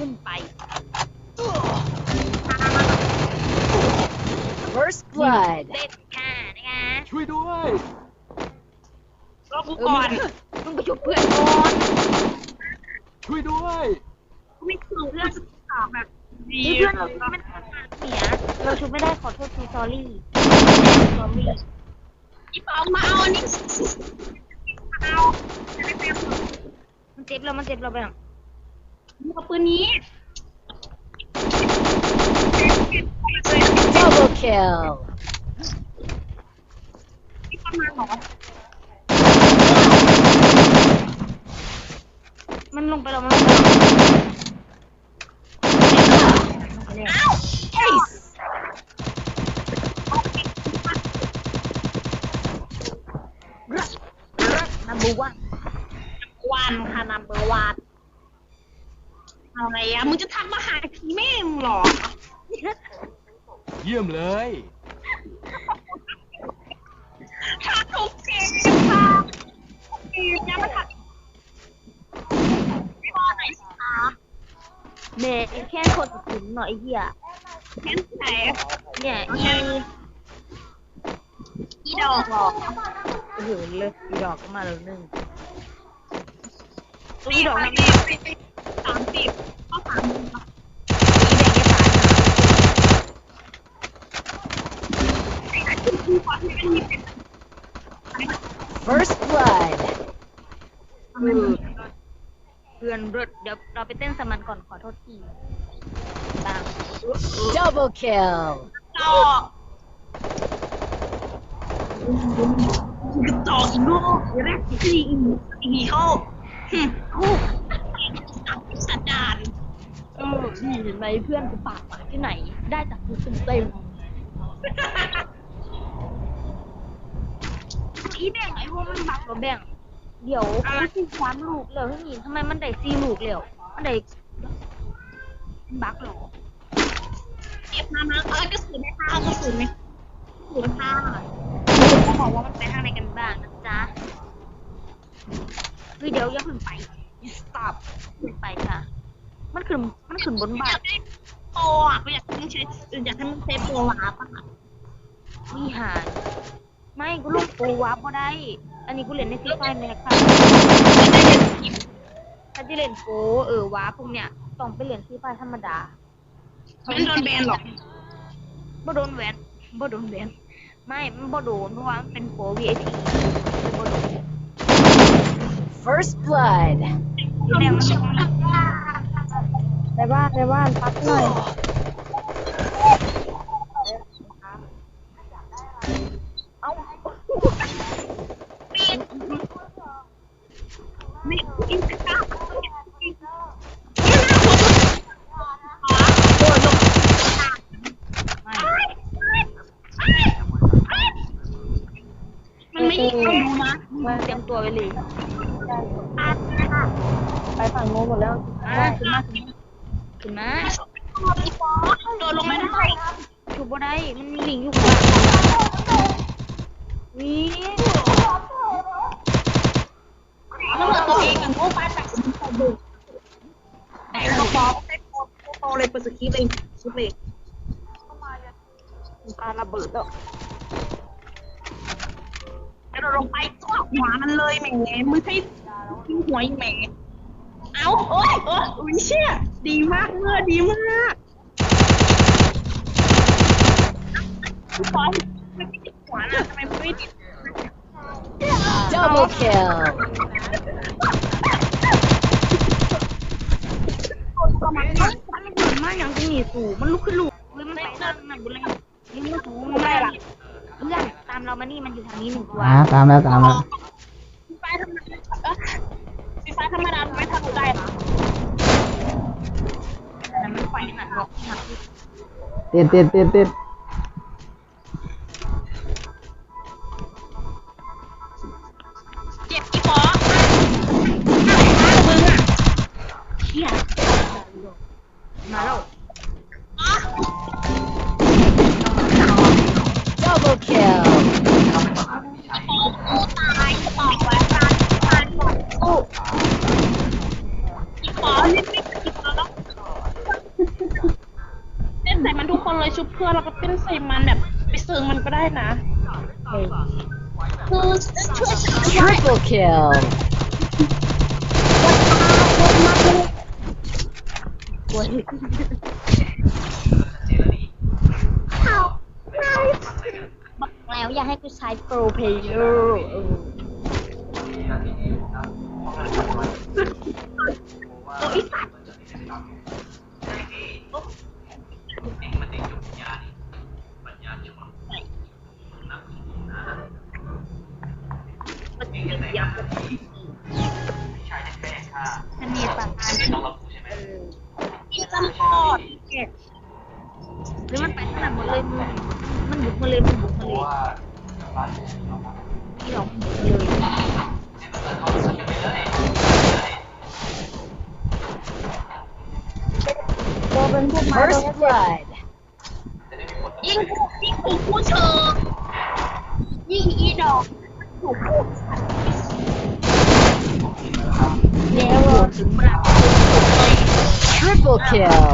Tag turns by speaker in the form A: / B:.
A: ขึ้นไป first blood
B: เล่นค่ะนะคะ
C: ช่วยด้วย
B: รอกูก่อนมึงไปชุบเพื่อนก่อน
C: ช่วยด้วยกู
B: ไม่ถึงเพื่อนสาวแบบดีเพื่อนเราไม่มันเสียเราชุบไม่ได้ขอโทษทีสอรี่สอรี่อีปองมาเอาอันนี้เอามันเจ็บเรามันเจ็บเราไปหรอ เอาปืนนี้
A: Double kill.
B: ที่ประมาณหรอมันลงไปแล้วมันลงไปแล้วอ้าวเฮ้ย number one วันค่ะ number one อะไรอะมึงจะทักมาหาผีแม่มึงเหรอ
C: เยี่ยมเลย
B: ทักทุกเกมค่ะเกมเนี่ยมาทักข้อไหนคะเมย์แค่คนถึงหน่อยเหี้ยแค่ไหนเนี่ยอีอีดอกเหรอโอ้โหเลยอีดอกก็มาแล้วหนึ่งอีดอกนั่น สามสิบก็สามสิบอีแดงแค่สามสิบ
A: First blood.
B: เพื่อนรถเดี๋ยวเราไปเต้นสมันก่อนขอโทษทีตาม
A: Double kill.
B: ต่อกระจอกอีกลูกแรกที่อีอีเข้าฮู้ สันดานเออนี่เห็นไหมเพื่อนกูปากหมาที่ไหน ได้จากกูเต็มเต็มอีแบ่งไอ้พวกมันบักเราแบ่ง เดี๋ยวกูสิสามลูกเลยที่นี่ทำไมมันได้สี่ลูกแล้วมันได้มันบักเหรอเก็บมามาเออกระสุนไหมคะเอากระสุนไหมกระสุนค่ะเขาบอกว่ามันไปทางไหนกันบ้างนะจ๊ะเฮ้ยเดี๋ยวอย่าเพิ่งไป you stop ขึ้นไปค่ะ มันขึ้นมันขึ้นบนบ้านโตอะก็อยากให้มึงใช้อยากให้มึงเซฟโปรวาร์ปอะวิหารไม่กูลงโปรวาร์ปก็ได้ อันนี้กูเล่นในซีไฟเนี่ยค่ะถ้าจะเล่นโปรเออวาร์ปพวกเนี้ยต้องไปเล่นซีไฟธรรมดา
D: ไม่โดนแบนหรอก
B: บ่โดนแหวนบ่โดนแหวนไม่มันบ่โดนเพราะว่ามันเป็นโปร VIP บ่โดน
A: First blood.
B: ที่แรกมันต้อง
D: ในบ้านในบ้านพักหน่อย
B: ไม่กินข้าวมันไม่ยิงเราดูนะมันเตรียมตัวไว้เลย
D: ไปฝั่งโน้นหมดแล้ว
B: มาขึ้นมาขึ้นมาขึ้นมา
D: โดนลงไม่ได้
B: ชูบ่ได้มันมีลิงอยู่ข้างวิ
D: แล้วเหมือนตัวเองกับโง่ไปแต่คุณใส่เบิกแต่เราพอได้โตโตเลยเปิดสคริปต์เองสคริปต์เองปาระเบิดแล้วแล้วเราลงไปตัวหัวมันเลยแหมมือใช้ทิ้งหัวอีกแหม เอาโอ้ยโอ้ยอุ้ยเชี่ยดีมากเมื่อดีมากพี่บอนไม่ติดหัวน่ะทำไมไม่ติด
A: Double kill.
B: มันมันมันมันมันอย่างที่หนีสูมันลุกขึ้นลูกเฮ้ยมันไปนั่นนั่นบุญเลยนี่มันสูงมันไม่ละเพื่อนตามเรามานี่มันอยู่ทางนี้หนึ่งตัว
E: อ่าตามแล้วตามแล้ว
D: ไฟธรรมดาเอ้ยไฟธรรมดาไม่ทำได้หรอ
B: แต่มันไฟหนักบอกหนัก
E: เต้นเต้นเต้นเต้น
D: เจ็บกี่ปอ
B: มึงอะเชี่ยมาแล้ว
A: Double kill.
D: ตายต่อไว้ตายตายหมดโอ้กี่ปอเล่นไม่กี่ปอแล้วเต้นใส่มันทุกคนเลย ชุบเพื่อนแล้วก็เต้นใส่มันแบบ ไปเซิงมันก็ได้นะ คือช่วยฉัน
A: Triple kill.
B: บอกแล้วอย่าให้กูใช้โปรเพลเยอร์
D: ตัวอีสัตว์
B: ยับก็ผีพี่ชาย
E: แป้งค่ะ
B: มันมีปากกา
D: อีลำพอดเก็บ
B: หรือมันไปขนาดหมดเลยมึงมันบุกมาเลยมันบุกมาเลยที่เราบุกเลย
D: ตัวเป็นพวกมา
A: First blood.
D: ยิ่งพวกยิ่งถูกผู้เชิงยิ่งอีดอกถูกผู้
B: แล้วร วมถึงเวลา
A: Triple kill.